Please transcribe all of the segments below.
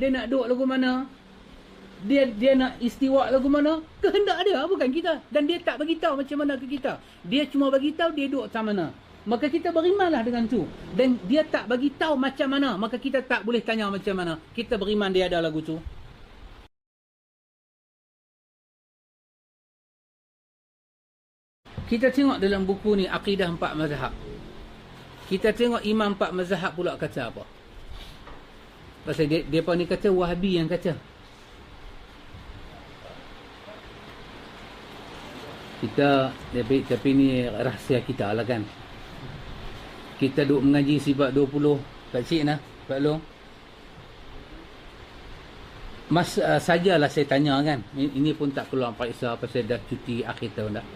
Dia nak duduk lagu mana? Dia dia nak istiwa lagu mana? Kehendak dia bukan kita. Dan dia tak bagi tahu macam mana ke kita. Dia cuma bagi tahu dia duduk macam mana. Maka kita berimanlah dengan tu. Dan dia tak bagi tahu macam mana, maka kita tak boleh tanya macam mana. Kita beriman dia ada lagu tu. Kita tengok dalam buku ni Aqidah Empat Mazhab. Kita tengok Imam Empat Mazhab pula kata apa. Pasal dia, dia ni kata Wahabi yang kata. Kita, tapi, tapi ni rahsia kita lah kan. Kita duduk mengaji sifat 20. Pak Cik nah, Pak Long. Mas uh, sajalah saya tanya kan. Ini, pun tak keluar periksa pasal dah cuti akhir tahun dah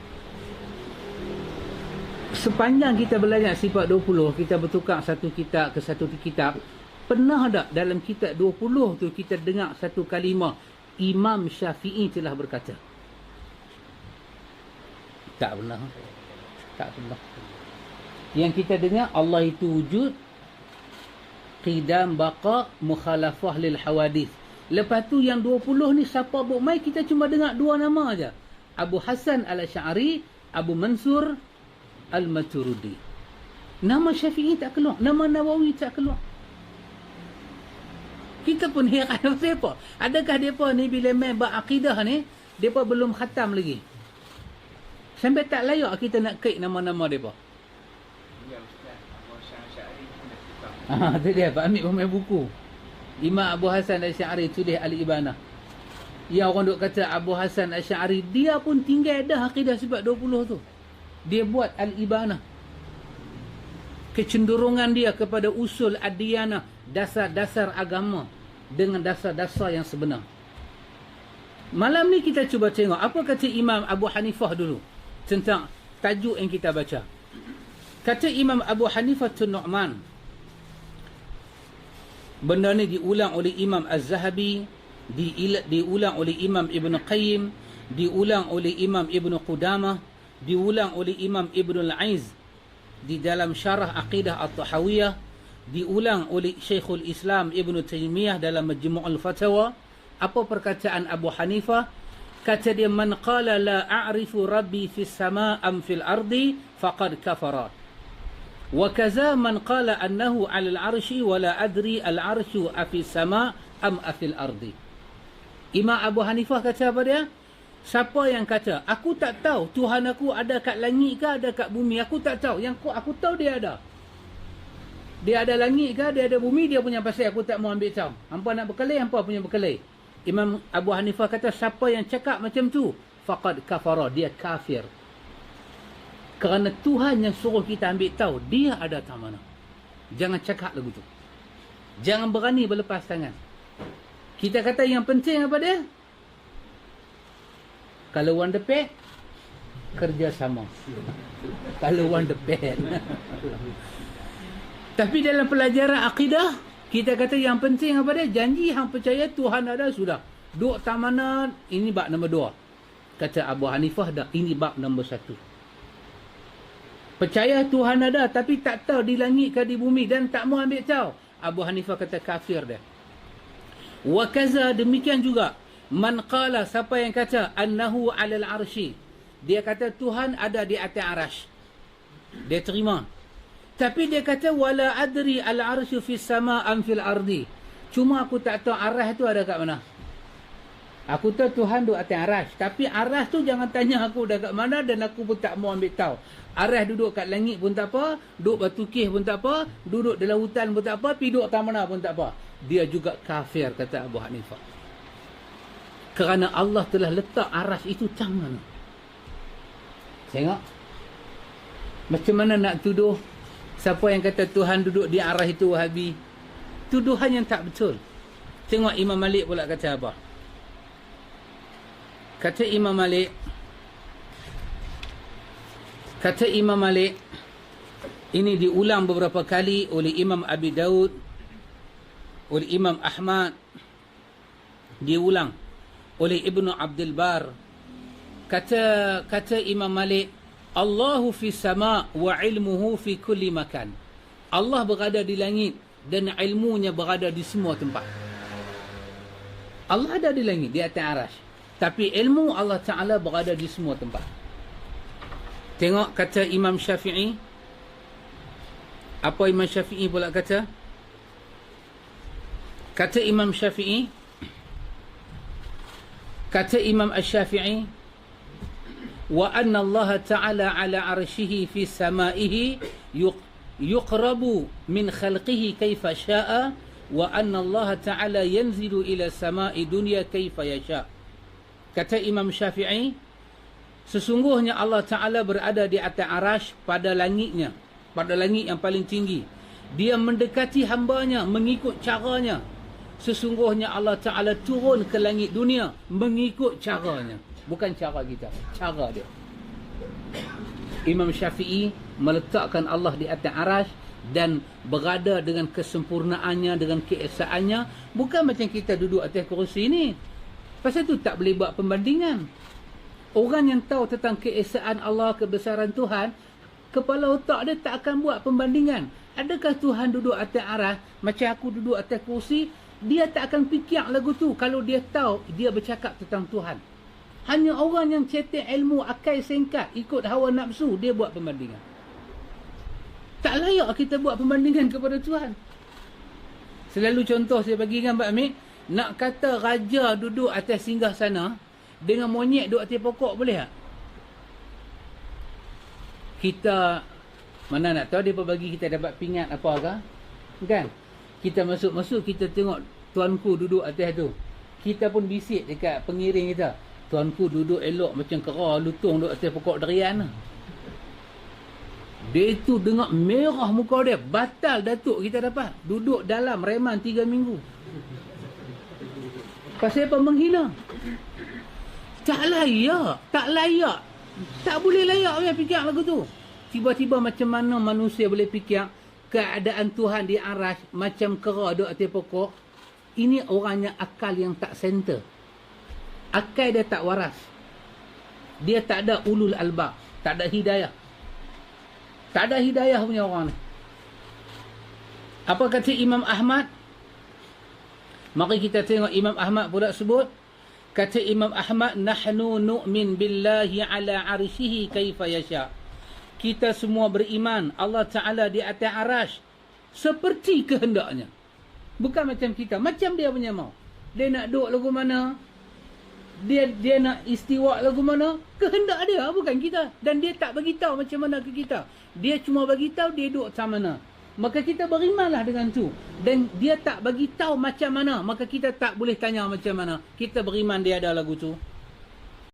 sepanjang kita belajar sifat 20 kita bertukar satu kitab ke satu kitab pernah tak dalam kitab 20 tu kita dengar satu kalimah Imam Syafi'i telah berkata tak pernah tak pernah yang kita dengar Allah itu wujud qidam baqa mukhalafah lil hawadith lepas tu yang 20 ni siapa buat mai kita cuma dengar dua nama aja Abu Hasan Al-Sy'ari Abu Mansur Al-Maturidi. Nama Syafi'i tak keluar. Nama Nawawi tak keluar. Kita pun heran apa? Adakah mereka ni bila main berakidah ni, mereka belum khatam lagi? Sampai tak layak kita nak kait nama-nama mereka. Ah, tu dia Pak Amir pemain buku. Imam Abu Hasan Al-Sy'ari tulis Al-Ibanah. Yang orang duk kata Abu Hasan Al-Sy'ari dia pun tinggal dah akidah sifat 20 tu dia buat al-ibanah kecenderungan dia kepada usul ad-diyanah dasar-dasar agama dengan dasar-dasar yang sebenar. Malam ni kita cuba tengok apa kata Imam Abu Hanifah dulu tentang tajuk yang kita baca? Kata Imam Abu Hanifah tu Nu'man benda ni diulang oleh Imam Az-Zahabi diulang oleh Imam Ibn Qayyim diulang oleh Imam Ibn Qudamah diulang oleh Imam Ibn Al-Aiz di dalam syarah Aqidah At-Tahawiyah diulang oleh Syekhul Islam Ibn Taymiyah dalam Majmu' Al-Fatawa apa perkataan Abu Hanifah kata dia man qala la a'rifu rabbi fis sama' am fil ardi faqad kafara wa kaza man qala annahu 'ala al-'arshi wa la adri al-'arshu afi sama' am afil ardi Imam Abu Hanifah kata apa dia Siapa yang kata, aku tak tahu Tuhan aku ada kat langit ke ada kat bumi. Aku tak tahu. Yang aku, aku tahu dia ada. Dia ada langit ke, dia ada bumi, dia punya pasal. Aku tak mau ambil tahu. Hampa nak berkelai, hampa punya berkelai. Imam Abu Hanifah kata, siapa yang cakap macam tu? Faqad kafara. Dia kafir. Kerana Tuhan yang suruh kita ambil tahu, dia ada tak mana. Jangan cakap lagu tu. Jangan berani berlepas tangan. Kita kata yang penting apa dia? Kalau one depend kerja sama. Kalau one depend. Tapi dalam pelajaran akidah kita kata yang penting apa dia? Janji hang percaya Tuhan ada sudah. Duk tak mana ini bab nombor dua. Kata Abu Hanifah dah ini bab nombor satu. Percaya Tuhan ada tapi tak tahu di langit ke di bumi dan tak mau ambil tahu. Abu Hanifah kata kafir dia. Wa kaza demikian juga Man qala siapa yang kata annahu 'alal arsy. Dia kata Tuhan ada di atas arasy. Dia terima. Tapi dia kata wala adri al arsy fi sama am fil ardi. Cuma aku tak tahu arah tu ada kat mana. Aku tahu Tuhan duduk atas aras. Tapi aras tu jangan tanya aku dah kat mana dan aku pun tak mau ambil tahu. Aras duduk kat langit pun tak apa. Duduk batu kih pun tak apa. Duduk dalam hutan pun tak apa. Duduk kat mana pun tak apa. Dia juga kafir kata Abu Hanifah kerana Allah telah letak aras itu tangan. Tengok. Macam mana nak tuduh siapa yang kata Tuhan duduk di arah itu Wahabi? Tuduhan yang tak betul. Tengok Imam Malik pula kata apa? Kata Imam Malik Kata Imam Malik ini diulang beberapa kali oleh Imam Abi Daud oleh Imam Ahmad diulang oleh Ibnu Abdul Bar kata kata Imam Malik Allahu fi sama wa ilmuhu fi kulli makan Allah berada di langit dan ilmunya berada di semua tempat Allah ada di langit, di atas arash. Tapi ilmu Allah Ta'ala berada di semua tempat. Tengok kata Imam Syafi'i. Apa Imam Syafi'i pula kata? Kata Imam Syafi'i. Kata Imam Ash-Syafi'i. Wa anna Allah Ta'ala ala arshihi fi samaihi yuqrabu min khalqihi kaifa sya'a wa anna Allah Ta'ala yanzilu ila samai dunia kaifa yasha. Kata Imam Syafi'i, sesungguhnya Allah Ta'ala berada di atas arash pada langitnya, pada langit yang paling tinggi. Dia mendekati hambanya mengikut caranya. Sesungguhnya Allah Ta'ala turun ke langit dunia mengikut caranya. Bukan cara kita, cara dia. Imam Syafi'i meletakkan Allah di atas arash dan berada dengan kesempurnaannya dengan keesaannya bukan macam kita duduk atas kerusi ni. Pasal tu tak boleh buat pembandingan. Orang yang tahu tentang keesaan Allah kebesaran Tuhan kepala otak dia tak akan buat pembandingan. Adakah Tuhan duduk atas arah macam aku duduk atas kerusi dia tak akan fikir lagu tu. Kalau dia tahu dia bercakap tentang Tuhan hanya orang yang cetek ilmu akal singkat ikut hawa nafsu dia buat pembandingan tak layak kita buat perbandingan kepada Tuhan. Selalu contoh saya bagi dengan Pak Amir. Nak kata raja duduk atas singgah sana. Dengan monyet duduk atas pokok boleh tak? Kita. Mana nak tahu dia bagi kita dapat pingat apa ke? Kan? Kita masuk-masuk kita tengok tuanku duduk atas tu. Kita pun bisik dekat pengiring kita. Tuanku duduk elok macam kera lutung duduk atas pokok derian. Dia itu dengar merah muka dia. Batal Datuk kita dapat. Duduk dalam reman tiga minggu. Pasal apa menghina? Tak layak. Tak layak. Tak boleh layak orang fikir lagu tu. Tiba-tiba macam mana manusia boleh fikir keadaan Tuhan di aras macam kera duduk atas pokok. Ini orangnya akal yang tak center. Akal dia tak waras. Dia tak ada ulul albab. Tak ada hidayah. Tak ada hidayah punya orang ni. Apa kata Imam Ahmad? Mari kita tengok Imam Ahmad pula sebut. Kata Imam Ahmad, Nahnu nu'min billahi ala arshihi kaifa yasha. Kita semua beriman Allah Ta'ala di atas arash. Seperti kehendaknya. Bukan macam kita. Macam dia punya mau. Dia nak duduk lagu mana? Dia dia nak istiwa lagu mana kehendak dia bukan kita. Dan dia tak bagi tahu macam mana ke kita. Dia cuma bagi tahu dia duduk macam mana. Maka kita berimanlah dengan tu. Dan dia tak bagi tahu macam mana maka kita tak boleh tanya macam mana. Kita beriman dia ada lagu tu